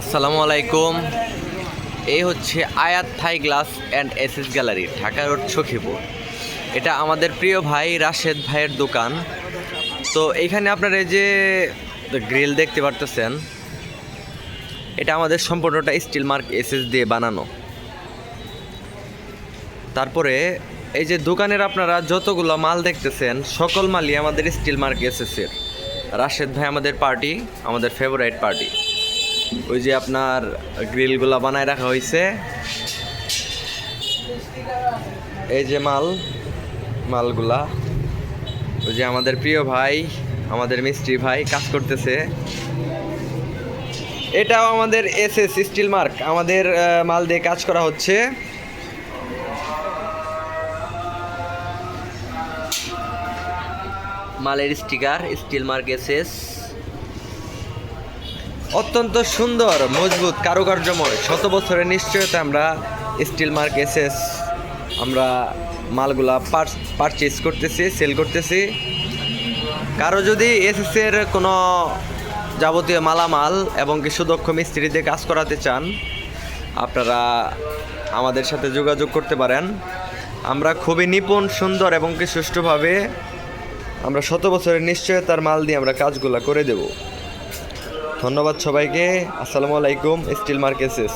আসসালামু আলাইকুম। এই হচ্ছে Ayat Thai glass and SS gallery, Dhaka road, Sakhipur. এটা আমাদের প্রিয় ভাই রাশেদ ভাইয়ের দোকান। তো এখানে আপনারা এই যে গ্রিল দেখতে পারতেছেন, এটা আমাদের সম্পূর্ণটা স্টিল মার্ক এসএস দিয়ে বানানো। তারপরে এই যে দোকানের আপনারা যতগুলো মাল দেখতেছেন, সকল মালই আমাদের স্টিল মার্ক এসএসের। রাশেদ ভাই আমাদের পার্টি আমাদের ফেভারাইট পার্টি ওই যে আপনার গ্রিলগুলা বানায় রাখা হয়েছে এই যে মাল, মালগুলা। ওই যে আমাদের প্রিয় ভাই, আমাদের মিস্ত্রি ভাই কাজ করতেছে। এটাও আমাদের এস এস স্টিল মার্ক, আমাদের মাল দিয়ে কাজ করা হচ্ছে। মালের sticker, steel mark S S অত্যন্ত সুন্দর, মজবুত, কারুকার্যময়। শত বছরের নিশ্চয়তা আমরা স্টিল মার্ক এসএস আমরা মালগুলা পারচেস করতেছি সেল করতেছি। কারও যদি এসএস এর কোনো যাবতীয় মালামাল এবং কি সুদক্ষ মিস্ত্রি দিয়ে কাজ করাতে চান, আপনারা আমাদের সাথে যোগাযোগ করতে পারেন। আমরা খুবই নিপুণ, সুন্দর এবং কি সুষ্ঠুভাবে আমরা শত বছরের নিশ্চয়তার মাল দিয়ে আমরা কাজগুলো করে দেবো। ধন্যবাদ সবাইকে। আসসালামু আলাইকুম স্টিল মার্কেসেস।